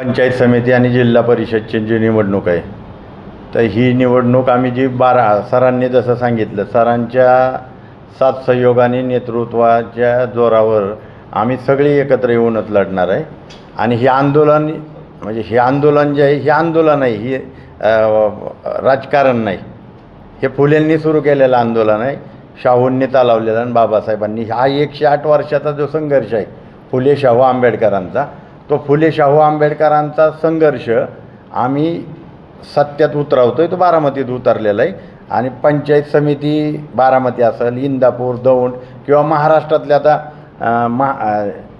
पंचायत समिती आणि जिल्हा परिषदची जी निवडणूक आहे तर ही निवडणूक आम्ही जी बारा सरांनी जसं सांगितलं सरांच्या सात सहयोगाने नेतृत्वाच्या जोरावर आम्ही सगळी एकत्र येऊनच लढणार आहे. आणि हे आंदोलन म्हणजे हे आंदोलन जे आहे हे आंदोलन आहे हे राजकारण नाही. हे फुलेंनी सुरू केलेलं आंदोलन आहे शाहूंनी चालवलेलं आणि बाबासाहेबांनी. हा एकशे आठ वर्षाचा जो संघर्ष आहे फुले शाहू आंबेडकरांचा तो फुले शाहू आंबेडकरांचा संघर्ष आम्ही सत्यात उतरवतो आहे तो बारामतीत उतरलेला आहे. आणि पंचायत समिती बारामती असेल इंदापूर दौंड किंवा महाराष्ट्रातल्या आता महा मा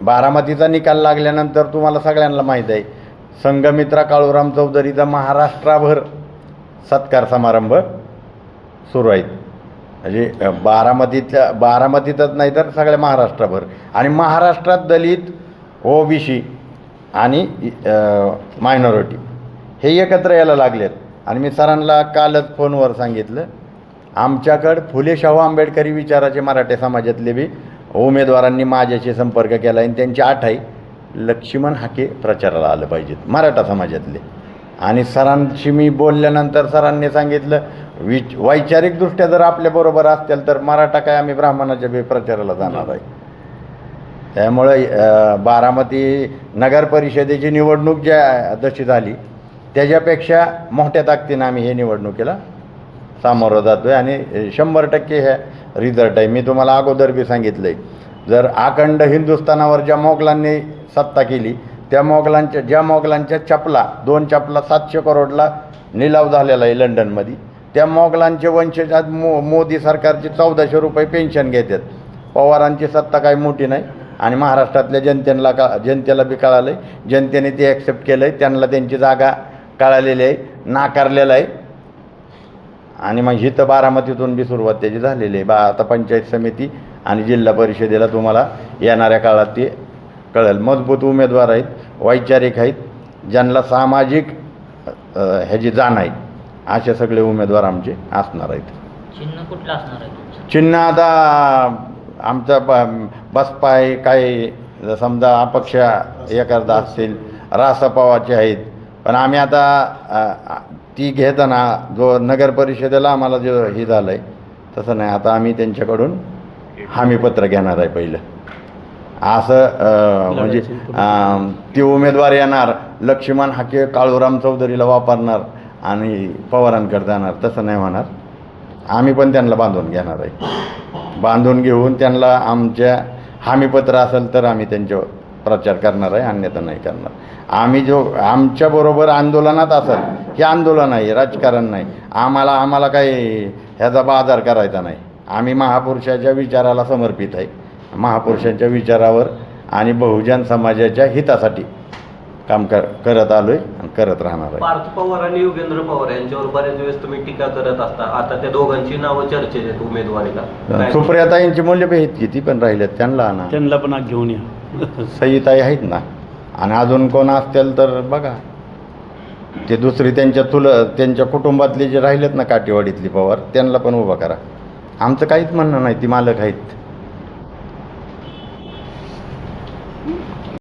बारामतीचा निकाल लागल्यानंतर तुम्हाला सगळ्यांना माहीत आहे संघमित्रा काळूराम चौधरीचा महाराष्ट्राभर सत्कार समारंभ सुरू आहेत. म्हणजे बारामतीतल्या बारामतीतच नाही तर सगळ्या महाराष्ट्राभर. आणि महाराष्ट्रात दलित ओबीसी आणि मायनॉरिटी हे एकत्र यायला लागलेत. आणि मी सरांना कालच फोनवर सांगितलं आमच्याकडं फुले शाहू आंबेडकरी विचाराचे मराठी समाजातले बी उमेदवारांनी माझ्याशी संपर्क केला आणि त्यांची आठाई लक्ष्मण हाके प्रचाराला आलं पाहिजेत मराठा समाजातले. आणि सरांशी मी बोलल्यानंतर सरांनी सांगितलं विच वैचारिकदृष्ट्या जर आपल्याबरोबर असतील तर मराठा काय आम्ही ब्राह्मणाच्या बी प्रचाराला जाणार आहे. त्यामुळे बारामती नगर परिषदेची निवडणूक ज्या जशी झाली त्याच्यापेक्षा मोठ्या ताकदीनं आम्ही हे निवडणुकीला सामोरं जातो आहे आणि शंभर टक्के हे रिझल्ट आहे. मी तुम्हाला अगोदर बी सांगितलं आहे जर अखंड हिंदुस्थानावर ज्या मोगलांनी सत्ता केली त्या मोगलांच्या ज्या मोगलांच्या चपला दोन चपला सातशे करोडला निलाव झालेला आहे लंडनमध्ये त्या मोगलांचे वंशज आज मो मोदी सरकारचे चौदाशे रुपये पेन्शन घेतात. पवारांची सत्ता काही मोठी नाही. आणि महाराष्ट्रातल्या जनतेला का जनतेला बी कळालं आहे जनतेने ते ॲक्सेप्ट केलं आहे त्यांना त्यांची जागा कळालेली आहे. नाकारलेलं आहे. आणि मग ही तर बारामतीतून बी सुरुवात त्याची झालेली आहे. बा आता पंचायत समिती आणि जिल्हा परिषदेला तुम्हाला येणाऱ्या काळात ते कळेल. मजबूत उमेदवार आहेत. वैचारिक आहेत. ज्यांना सामाजिक ह्याची जाण आहे. असे सगळे उमेदवार आमचे असणार आहेत. चिन्ह कुठलं असणार आहे चिन्ह आता आमचा ब बसपा आहे काही समजा अपक्ष एखादा असतील रासपावाचे आहेत. पण आम्ही आता ती घेताना जो नगर परिषदेला आम्हाला जो हे झालं आहे तसं नाही. आता आम्ही त्यांच्याकडून हमीपत्र घेणार आहे पहिलं. असं म्हणजे ते उमेदवार येणार लक्ष्मण हाके काळूराम चौधरीला वापरणार आणि पवारांकडे जाणार तसं नाही होणार. आम्ही पण त्यांना बांधून घेणार आहे. बांधून घेऊन त्यांना आमच्या हमीपत्र असेल तर आम्ही त्यांच्यावर प्रचार करणार आहे अन्यथा नाही करणार. आम्ही जो आमच्याबरोबर आंदोलनात असेल हे आंदोलन आहे राजकारण नाही. आम्हाला आम्हाला काही ह्याचा बाजार करायचा नाही. आम्ही महापुरुषाच्या विचाराला समर्पित आहे. महापुरुषांच्या विचारावर आणि बहुजन समाजाच्या हितासाठी काम कर करत आलो आहे करत राहणार आहे. पार्थ पवार आणि योगेंद्र पवार यांच्यावर बऱ्याच वेळेस तुम्ही टीका करत असता. आता त्या दोघांची नावं चर्चेत आहेत उमेदवारीला. काय- सुप्रियाताईंची मूल्य आहेत किती पण राहिलेत त्यांना आणा त्यांना पण घेऊन या. सईताई आहेत ना. आणि अजून कोण असतील तर बघा. ते दुसरी त्यांच्या तुल त्यांच्या कुटुंबातले जे राहिलेत ना काटेवाडीतली पवार त्यांना पण उभा करा. आमचं काहीच म्हणणं नाही ती मालक आहेत.